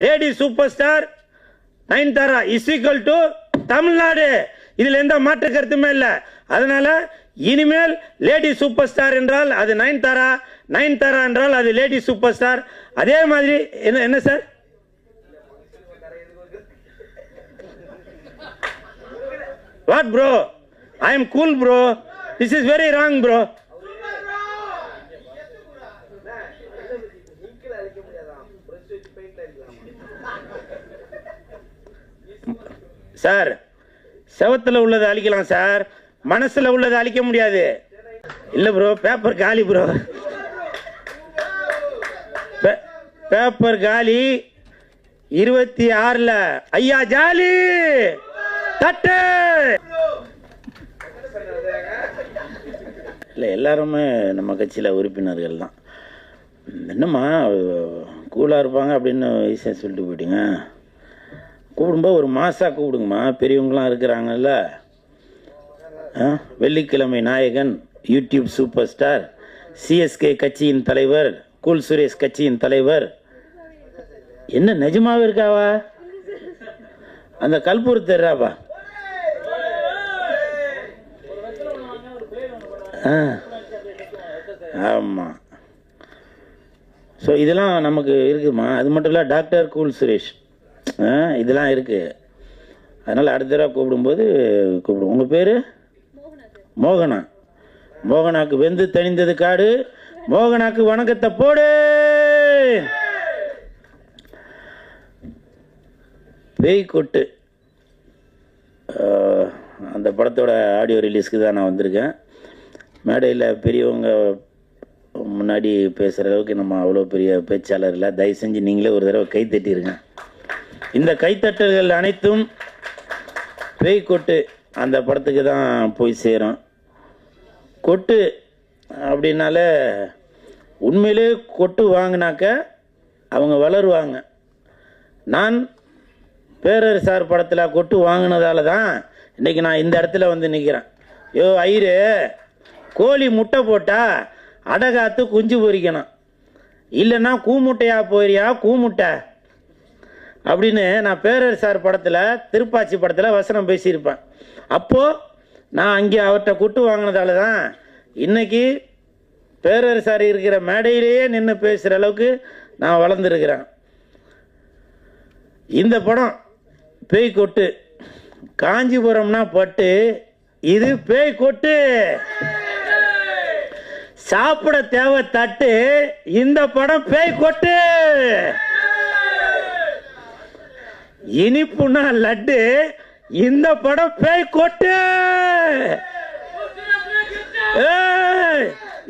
Lady super star Nayanthara is equal to Tamil Nadu. இதில் எந்த மாற்று கருத்துமே இல்லை. அதனால இனிமேல் லேடி சூப்பர் ஸ்டார் என்றால் அது நயன்தாரா நயன்தாரா என்றால் அது லேடி சூப்பர் ஸ்டார் அதே மாதிரி என்ன என்ன sir what bro I am cool bro this is very wrong bro sir செவத்தில் உள்ளதை அழிக்கலாம் சார். மனசில் உள்ளதை அழிக்க முடியாது. இல்லை ப்ரோ பேப்பர் காலி ப்ரோ பேப்பர் காலி இருபத்தி ஆறில். ஐயா ஜாலி! தட்டு! இல்லை எல்லாருமே நம்ம கட்சியில் உறுப்பினர்கள் தான். என்னம்மா கூலாக இருப்பாங்க அப்படின்னு ஈஸியாக சொல்லிட்டு போயிட்டீங்க. கூப்பிடும்போது ஒரு மாசாக கூப்பிடுங்கம்மா பெரியவங்களாம் இருக்கிறாங்கல்ல. ஆ? வெள்ளிக்கிழமை நாயகன் யூடியூப் சூப்பர் ஸ்டார் சிஎஸ்கே கட்சியின் தலைவர் கூல் சுரேஷ் கட்சியின் தலைவர். என்ன நிஜமாவே இருக்காவா? அந்த கல்பூர் தெர்றாப்பா ஆ. ஆமாம் ஸோ இதெல்லாம் நமக்கு இருக்குமா? அது மட்டும் இல்லை டாக்டர் கூல் சுரேஷ் இதெல்லாம் இருக்குது அதனால் அடுத்த தடவை கூப்பிடும்போது கூப்பிடுவோம். உங்கள் பேர்? மோகனா. மோகனாக்கு வெந்து தணிந்தது காடு. மோகனாக்கு வணக்கத்தை போடு. பேய் கொட்டு அந்த படத்தோட ஆடியோ ரிலீஸ்க்கு தான் நான் வந்திருக்கேன். மேடையில் பெரியவங்க முன்னாடி பேசுகிற அளவுக்கு நம்ம அவ்வளோ பெரிய பேச்சாளர் இல்லை. தயவு செஞ்சு நீங்களே ஒரு தடவை கை தட்டியிருக்கேன் இந்த கைத்தட்டல்கள் அனைத்தும் பேய் கொட்டு அந்த படத்துக்கு தான் போய் சேரும். கொட்டு அப்படின்னால உண்மையிலே கொட்டு வாங்கினாக்க அவங்க வளருவாங்க. நான் பேரரசார் படத்தில் கொட்டு வாங்கினதால தான் இன்னைக்கு நான் இந்த இடத்துல வந்து நிற்கிறேன் யோ ஐரு கோழி முட்டை போட்டால் அடகாத்து குஞ்சு பொரிக்கணும் இல்லைன்னா கூமுட்டையா போயிறியா கூமுட்டை. அப்படின்னு நான் பேரரசார் படத்தில் திருப்பாச்சி படத்தில் வசனம் பேசியிருப்பேன். அப்போது நான் அங்கே அவர்கிட்ட கூட்டு வாங்கினதால தான் இன்றைக்கி பேரரசார் இருக்கிற மேடையிலேயே நின்று பேசுகிற அளவுக்கு நான் வளர்ந்துருக்கிறேன். இந்த படம் பேய் கொட்டு. காஞ்சிபுரம்னா பட்டு. இது பேய் கொட்டு. சாப்பிட தேவை தட்டு. இந்த படம் பேய் கொட்டு. இனிப்புனா லட்டு இந்த படம் பேய் கொட்டு.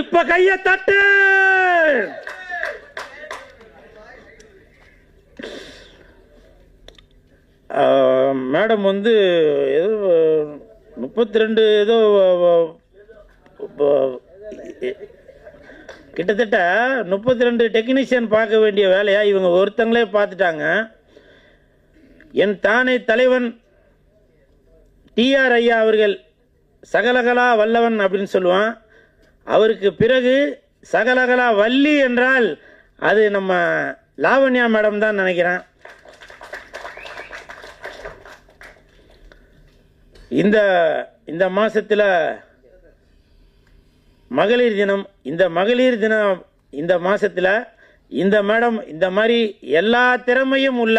இப்ப கைய தட்டு. மேடம் வந்து ஏதோ முப்பத்தி ரெண்டு ஏதோ கிட்டத்தட்ட முப்பத்தி ரெண்டு டெக்னீஷியன் பார்க்க வேண்டிய வேலையா? இவங்க ஒருத்தங்களே பார்த்துட்டாங்க. என் தானே தலைவன் டிஆர் ஐயா அவர்கள் சகலகலா வல்லவன் அப்படின்னு சொல்லுவான். அவருக்கு பிறகு சகலகலா வள்ளி என்றால் அது நம்ம லாவண்யா மேடம் தான் நினைக்கிறேன். இந்த இந்த மாதத்தில் மகளிர் தினம் இந்த மகளிர் தினம் இந்த மாதத்தில் இந்த மேடம் இந்த மாதிரி எல்லா திறமையும் உள்ள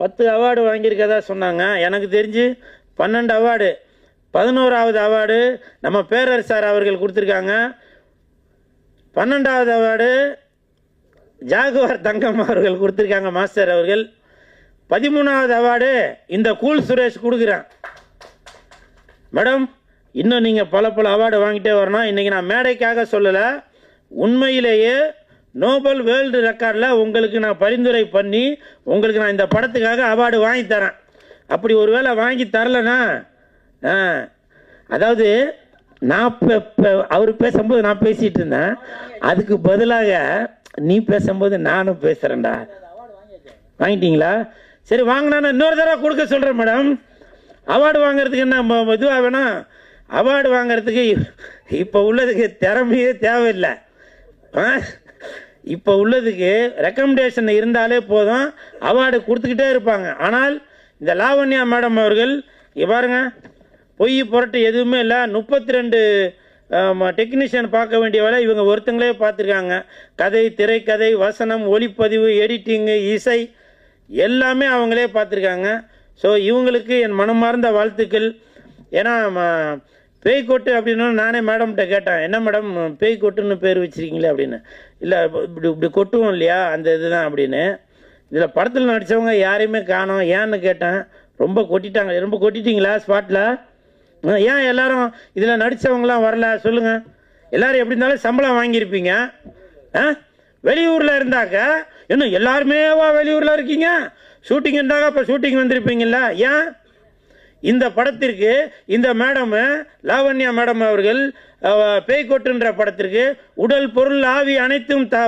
பத்து அவார்டு வாங்கியிருக்கதா சொன்னாங்க. எனக்கு தெரிஞ்சு பன்னெண்டு அவார்டு பதினோராவது அவார்டு நம்ம பேரரசார் அவர்கள் கொடுத்துருக்காங்க. பன்னெண்டாவது அவார்டு ஜாகுவார் தங்கம் அவர்கள் கொடுத்துருக்காங்க மாஸ்டர் அவர்கள். பதிமூணாவது அவார்டு இந்த கூல் சுரேஷ் கொடுக்குறேன். மேடம் இன்னும் நீங்கள் பல பல அவார்டு வாங்கிட்டே வரணும். இன்றைக்கி நான் மேடைக்காக சொல்லலை உண்மையிலேயே நோபல் வேர்ல்டு ரெக்கார்டில் உங்களுக்கு நான் பரிந்துரை பண்ணி உங்களுக்கு நான் இந்த படத்துக்காக அவார்டு வாங்கி தரேன். அப்படி ஒரு வேளை வாங்கி தரலனா ஆ அதாவது நான் அவர் பேசும்போது நான் பேசிகிட்டு இருந்தேன். அதுக்கு பதிலாக நீ பேசும்போது நானும் பேசுகிறேன்டா வாங்கிட்டீங்களா? சரி வாங்கினா இன்னொரு தடவை கொடுக்க சொல்கிறேன் மேடம். அவார்டு வாங்குறதுக்கு என்ன இதுவாக வேணும் அவார்டு வாங்குறதுக்கு இப்போ உள்ளதுக்கு திறமையே தேவையில்லை. ஆ? இப்போ உள்ளதுக்கு ரெக்கமெண்டேஷன் இருந்தாலே போதும். அவார்டு கொடுத்துக்கிட்டே இருப்பாங்க. ஆனால் இந்த லாவண்யா மேடம் அவர்கள் பாருங்க பொய் புரட்டு எதுவுமே இல்லை. முப்பத்தி ரெண்டு டெக்னீஷியன் பார்க்க வேண்டிய வேலை இவங்க ஒருத்தங்களே பார்த்துருக்காங்க. கதை திரைக்கதை வசனம் ஒளிப்பதிவு எடிட்டிங்கு இசை எல்லாமே அவங்களே பார்த்துருக்காங்க. ஸோ இவங்களுக்கு என் மனமார்ந்த வாழ்த்துக்கள். ஏன்னா பேய் கொட்டு அப்படின்னா நானே மேடம்கிட்ட கேட்டேன். என்ன மேடம் பேய் கொட்டுன்னு பேர் வச்சிருக்கீங்களே அப்படின்னு. இல்லை இப்படி இப்படி கொட்டுவோம் இல்லையா? அந்த இதுதான் அப்படின்னு. இதில் படத்தில் நடித்தவங்க யாரையுமே காணோம். ஏன்னு கேட்டேன். ரொம்ப கொட்டிட்டாங்க. ரொம்ப கொட்டிட்டீங்களா ஸ்பாட்டில் ஏன் எல்லாரும் இதில் நடித்தவங்களாம் வரல? சொல்லுங்கள் எல்லோரும் எப்படி இருந்தாலும் சம்பளம் வாங்கியிருப்பீங்க. ஆ? வெளியூரில் இருந்தாக்க இன்னும் எல்லாருமேவா வெளியூரில் இருக்கீங்க? ஷூட்டிங் இருந்தாக்கா இப்போ ஷூட்டிங் வந்திருப்பீங்களா ஏன்? இந்த படத்திற்கு இந்த மேடம் லாவண்யா மேடம் அவர்கள் பேய்கொட்டுன்ற படத்திற்கு உடல் பொருள் ஆவி அனைத்தும் த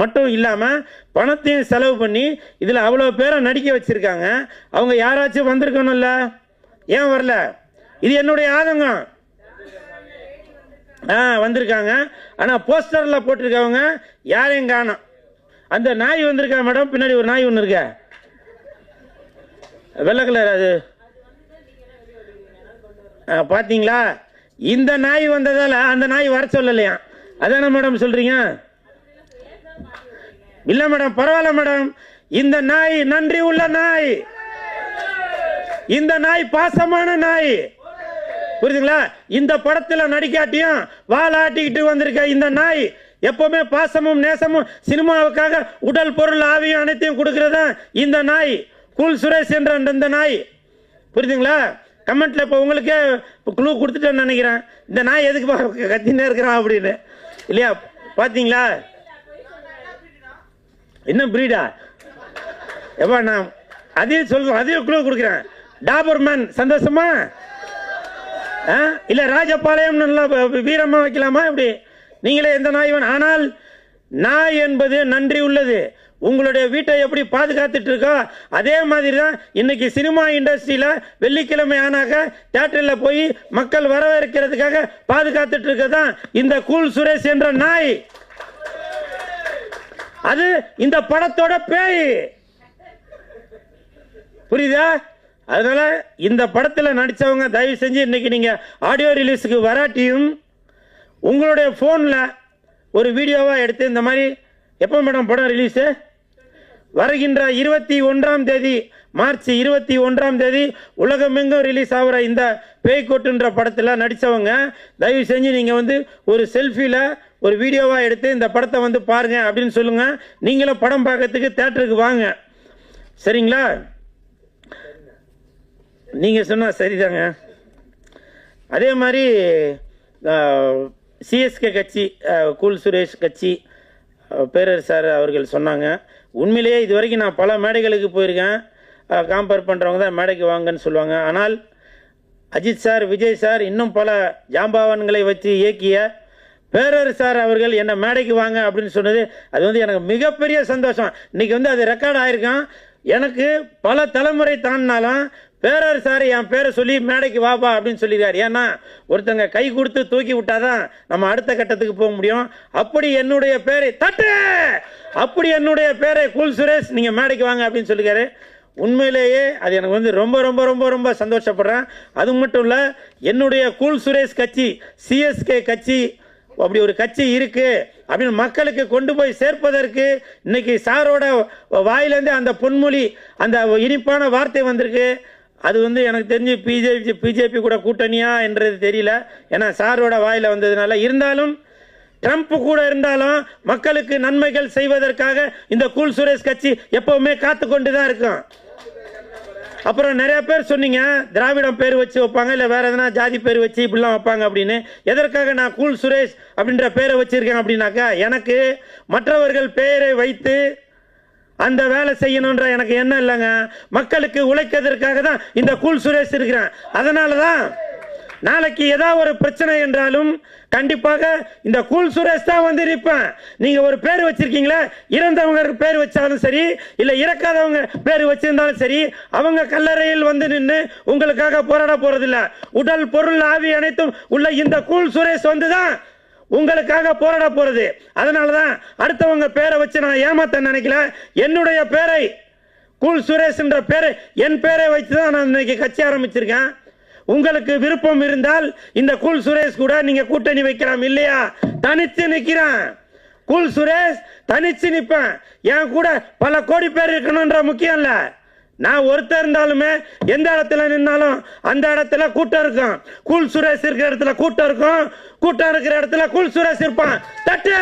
மட்டும் இல்லாமல் பணத்தையும் செலவு பண்ணி இதில் அவ்வளோ பேரை நடிக்க வச்சுருக்காங்க. அவங்க யாராச்சும் வந்திருக்கணும்ல? ஏன் வரல? இது என்னுடைய ஆதங்கம். ஆ வந்திருக்காங்க. ஆனால் போஸ்டரில் போட்டிருக்கவங்க யாரையும் காணோம். அந்த நாய் வந்திருக்கா மேடம் பின்னாடி ஒரு நாய் ஒன்று இருக்கா. வெள்ளை கலர் அது. பார்த்தீங்களா இந்த நாய் வந்ததால் அந்த நாய் வர சொல்லலையா? அதான மேடம் சொல்கிறீங்க இல்லை மேடம் பரவாயில்ல மேடம். இந்த நாய் நன்றி உள்ள நாய். இந்த நாய் பாசமான நாய். புரியுதுங்களா? இந்த படத்தில் நடிக்காட்டியும் வாலாட்டிக்கிட்டு வந்திருக்க இந்த நாய் எப்பவுமே பாசமும் நேசமும் சினிமாவுக்காக உடல் பொருள் ஆவியும் அனைத்தையும் கொடுக்கறதா இந்த நாய். குல் சுரேஷ் என்ற இந்த நாய். புரியுதுங்களா? கமெண்ட்ல இப்போ உங்களுக்கே இப்போ குழு கொடுத்துட்டேன்னு நினைக்கிறேன். இந்த நாய் எதுக்கு பா- கத்தினே இருக்கிறான் அப்படின்னு. இல்லையா? பார்த்தீங்களா என்ன பிரீடா எப்பா நான் அதையும் சொல்றேன் அதையும் குழு கொடுக்குறேன். டாபர்மேன் சந்தோஷமா? ஆ? இல்லை ராஜபாளையம் நல்லா வீரமாக வைக்கலாமா? இப்படி நீங்களே எந்த நாய் ஆனால் நாய் என்பது நன்றி உள்ளது. உங்களுடைய வீட்டை எப்படி பாதுகாத்துட்டு இருக்கோ அதே மாதிரி தான் இன்னைக்கு சினிமா இண்டஸ்ட்ரியில் வெள்ளிக்கிழமை ஆனாக்க தியேட்டரில் போய் மக்கள் வரவேற்கிறதுக்காக பாதுகாத்துட்டு இருக்கதான் இந்த கூல் சுரேஷ் என்ற நாய். அது இந்த படத்தோட பேய். புரியுதா? அதனால இந்த படத்தில் நடித்தவங்க தயவு செஞ்சு இன்னைக்கு நீங்கள் ஆடியோ ரிலீஸுக்கு வராட்டியும் உங்களுடைய ஃபோனில் ஒரு வீடியோவாக எடுத்து இந்த மாதிரி எப்போ மேடம் படம் ரிலீஸு வருகின்ற இருபத்தி ஒன்றாம் தேதி மார்ச் இருபத்தி ஒன்றாம் தேதி உலகமெங்கும் ரிலீஸ் ஆகிற இந்த பேய்கோட்டுன்ற படத்தில் நடித்தவங்க தயவு செஞ்சு நீங்கள் வந்து ஒரு செல்ஃபியில் ஒரு வீடியோவாக எடுத்து இந்த படத்தை வந்து பாருங்கள் அப்படின்னு சொல்லுங்கள் நீங்களும் படம் பார்க்கறதுக்கு தேட்டருக்கு வாங்க. சரிங்களா? நீங்கள் சொன்னால் சரிதாங்க. அதே மாதிரி சிஎஸ்கே கட்சி கூல் சுரேஷ் கட்சி பேரர் சார் அவர்கள் சொன்னாங்க. உண்மையிலேயே இது வரைக்கும் நான் பல மேடைகளுக்கு போயிருக்கேன். காம்பேர் பண்ணுறவங்க தான் மேடைக்கு வாங்கன்னு சொல்லுவாங்க. ஆனால் அஜித் சார் விஜய் சார் இன்னும் பல ஜாம்பவான்களை வச்சு இயக்கிய பேரர் சார் அவர்கள் என்னை மேடைக்கு வாங்க அப்படின்னு சொன்னது அது வந்து எனக்கு மிகப்பெரிய சந்தோஷம். இன்றைக்கி வந்து அது ரெக்கார்ட் ஆயிருக்கான். எனக்கு பல தலைமுறை தாண்டினாலும் பேரர் சார் என் பேரை சொல்லி மேடைக்கு வாப்பா அப்படின்னு சொல்லியிருக்காரு ஏன்னா ஒருத்தங்க கை கொடுத்து தூக்கி விட்டாதான் நம்ம அடுத்த கட்டத்துக்கு போக முடியும். அப்படி என்னுடைய பேரை தட்டு! அப்படி என்னுடைய பேரை கூல் சுரேஷ் நீங்கள் மேடைக்கு வாங்க அப்படின்னு சொல்லியிருக்காரு உண்மையிலேயே அது எனக்கு வந்து ரொம்ப ரொம்ப ரொம்ப ரொம்ப சந்தோஷப்படுறேன். அது மட்டும் இல்லை என்னுடைய கூல் சுரேஷ் கட்சி சிஎஸ்கே கட்சி அப்படி ஒரு கட்சி இருக்கு அப்படின்னு மக்களுக்கு கொண்டு போய் சேர்ப்பதற்கு இன்னைக்கு சாரோட வாயிலேருந்து அந்த பொன்மொழி அந்த இனிப்பான வார்த்தை வந்திருக்கு. அது வந்து எனக்கு தெரிஞ்சு பிஜேபி பிஜேபி கூட கூட்டணியா என்றது தெரியல. ஏன்னா சாரோட வாயில் வந்ததுனால இருந்தாலும் ட்ரம்ப் கூட இருந்தாலும் மக்களுக்கு நன்மைகள் செய்வதற்காக இந்த கூல் சுரேஷ் கட்சி எப்பவுமே காத்து கொண்டு தான் இருக்கும் அப்புறம் நிறைய பேர் சொன்னீங்க திராவிடம் பேர் வச்சு வைப்பாங்க இல்லை வேற எதனா ஜாதி பேர் வச்சு இப்படிலாம் வைப்பாங்க அப்படின்னு. எதற்காக நான் கூல் சுரேஷ் அப்படின்ற பேரை வச்சிருக்கேன் அப்படின்னாக்கா எனக்கு மற்றவர்கள் பெயரை வைத்து அந்த வேலை செய்யணுன்ற எனக்கு என்ன இல்லைங்க. மக்களுக்கு உழைக்கிறதுக்காக தான் இந்த கூல் சுரேஷ் இருக்கிறேன். அதனால தான் நாளைக்கு ஏதாவது ஒரு பிரச்சனை என்றாலும் கண்டிப்பாக இந்த கூல் சுரேஷ் தான் வந்து நிற்பேன். நீங்க ஒரு பேர் வச்சிருக்கீங்களா இறந்தவங்க பேர் வச்சாலும் சரி இல்ல இறக்காதவங்க பேர் வச்சிருந்தாலும் சரி அவங்க கல்லறையில் வந்து நின்று உங்களுக்காக போராட போகிறதில்ல உடல் பொருள் ஆவி அனைத்தும் உள்ள இந்த கூல் சுரேஷ் வந்து தான் உங்களுக்காக போராட போறது. அதனால தான் அடுத்தவங்க பேரை வச்சு நான் ஏமாத்த நினைக்கல. என்னுடைய பேரை கூல் சுரேஷ் என்ற பேரை என் பேரை வச்சு தான் நான் இன்னைக்கு கட்சி ஆரம்பிச்சிருக்கேன். உங்களுக்கு விருப்பம் இருந்தால் இந்த கூல் சுரேஷ் கூட நீங்க கூட்டணி வைக்கலாம் இல்லையா? தனித்து நிற்கிறேன் கூல் சுரேஷ் தனிச்சு நிற்பேன் என் கூட பல கோடி பேர் இருக்கணும்ன்ற முக்கியம் இல்லை. நான் ஒருத்தர் இருந்தாலுமே எந்த இடத்துல நின்னாலும் அந்த இடத்துல கூட்டம் இருக்கும். கூல் சுரேஷ் இருக்கிற இடத்துல கூட்டம் இருக்கும். கூட்டம் இருக்கிற இடத்துல கூல் சுரேஷ் இருப்பான். தட்டு!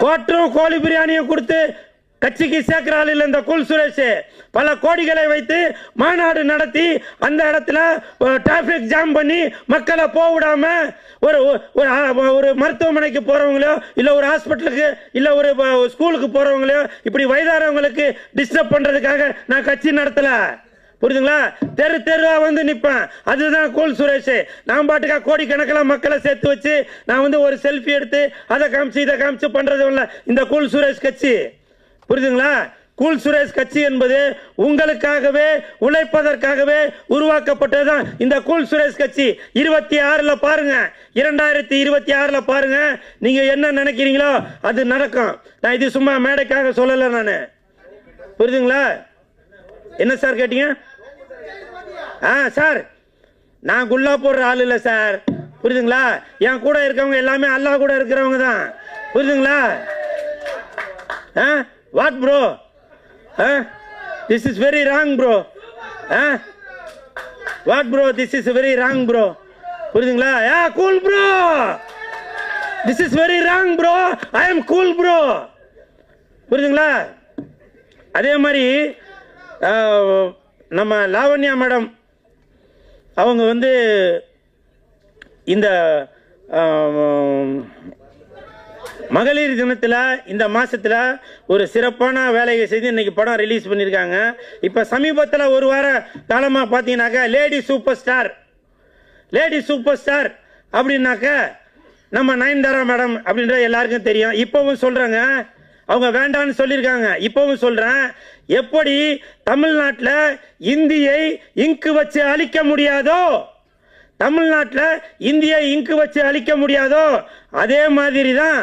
கோட்டும் கோழி பிரியாணியும் கொடுத்து கட்சிக்கு சேர்க்கிற ஆள் இல்லை இந்த குல் சுரேஷ். பல கோடிகளை வைத்து மாநாடு நடத்தி அந்த இடத்துல டிராஃபிக் ஜாம் பண்ணி மக்களை போவிடாம ஒரு ஒரு ஒரு மருத்துவமனைக்கு போகிறவங்களையோ இல்லை ஒரு ஹாஸ்பிட்டலுக்கு இல்லை ஒரு ஸ்கூலுக்கு போகிறவங்களையோ இப்படி வயதானவங்களுக்கு டிஸ்டர்ப் பண்ணுறதுக்காக நான் கட்சி நடத்தலை. புரியுதுங்களா? தெரு தெருவா வந்து நிற்பேன் அதுதான் கூல் சுரேஷ். நான் பாட்டுக்கா கோடிக்கணக்கில் மக்களை சேர்த்து வச்சு நான் வந்து ஒரு செல்ஃபி எடுத்து அதை காமிச்சு இதை காமிச்சு பண்ணுறது இல்லை. இந்த கூல் சுரேஷ் கட்சி. புரியுதுங்களா? கூல் சுரேஷ் கட்சி என்பது உங்களுக்காகவே உழைப்பதற்காகவே உருவாக்கப்பட்டதுதான். இந்த கூல் சுரேஷ் கட்சி இருபத்தி ஆறுல பாருங்க. இரண்டாயிரத்தி இருபத்தி ஆறுல பாருங்க. நீங்க என்ன நினைக்கிறீங்களோ அது நடக்கும். நான் இது சும்மா மேடைக்காக சொல்லல நான். புரியுதுங்களா? என்ன சார் கேட்டீங்க? ஆ சார். நான் குல்லா போடுற ஆள் இல்லை சார். புரியுதுங்களா? என் கூட இருக்கவங்க எல்லாமே அல்லாஹ் கூட இருக்கிறவங்க தான். புரியுதுங்களா? ஆ what bro this is very wrong bro ah what bro this is very wrong bro புரியுதுங்களா? ஏ cool bro this is very wrong bro I am cool bro புரியுதுங்களா? அதே மாதிரி நம்ம லாவண்யா மேடம் அவங்க வந்து இந்த மகளிர் தினத்தில் இந்த மாதத்தில் ஒரு சிறப்பான வேலையை செய்து இன்னைக்கு படம் ரிலீஸ் பண்ணியிருக்காங்க. இப்போ சமீபத்தில் ஒரு வார காலமாக பார்த்தீங்கன்னாக்கா lady super star lady super star அப்படின்னாக்க நம்ம நயன்தாரா மேடம் அப்படின்ற எல்லாருக்கும் தெரியும். இப்போவும் சொல்கிறாங்க அவங்க வேண்டான்னு சொல்லியிருக்காங்க. இப்போவும் சொல்கிறேன் எப்படி தமிழ்நாட்டில் இந்தியை இங்கு வச்சு அழிக்க முடியாதோ தமிழ்நாட்டில் இந்தியை இங்கு வச்சு அழிக்க முடியாதோ அதே மாதிரி தான்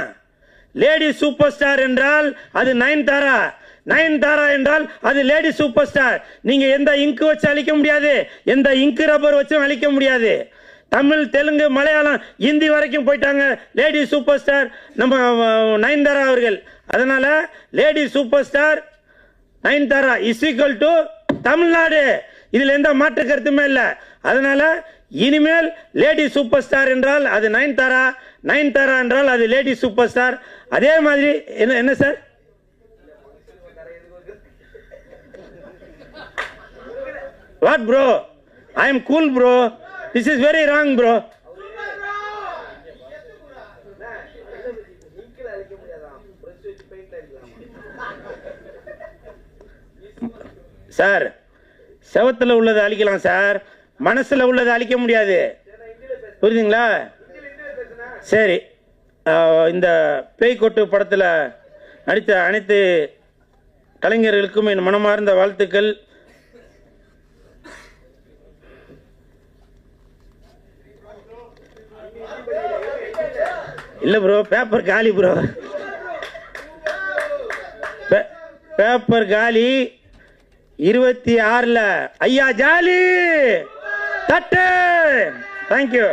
லேடி சூப்பர் ஸ்டார் என்றால் அது நயன்தாரா நயன்தாரா என்றால் அது லேடி சூப்பர் ஸ்டார் நீங்க எந்த இங்கு வச்சு அழிக்க முடியாது. எந்த இங்கு ரப்பர் வச்சும் அழிக்க முடியாது. தமிழ் தெலுங்கு மலையாளம் இந்தி வரைக்கும் போயிட்டாங்க லேடி சூப்பர் ஸ்டார் நம்ம அஹ், நயன்தாரா அவர்கள். அதனால lady super star Nayanthara is equal to Tamil Nadu. இதில் எந்த மாற்று கருத்துமே இல்லை. அதனால இனிமேல் லேடி சூப்பர் ஸ்டார் என்றால் அது நயன்தாரா நயன்தாரா என்றால் அது லேடி சூப்பர் ஸ்டார். அதே மாதிரி என்ன என்ன sir? What bro I am cool bro this is very wrong bro sir செவத்தில் உள்ளதை அழிக்கலாம் சார் மனசில் உள்ளதை அழிக்க முடியாது. புரியுதுங்களா? சரி. இந்த பேய்கொட்டு படத்தில் நடித்த அனைத்து கலைஞர்களுக்கும் என் மனமார்ந்த வாழ்த்துக்கள். இல்லை ப்ரோ பேப்பர் காலி ப்ரோ பேப்பர் காலி இருபத்தி ஆறில். ஐயா ஜாலி! தட்டு! தேங்க்யூ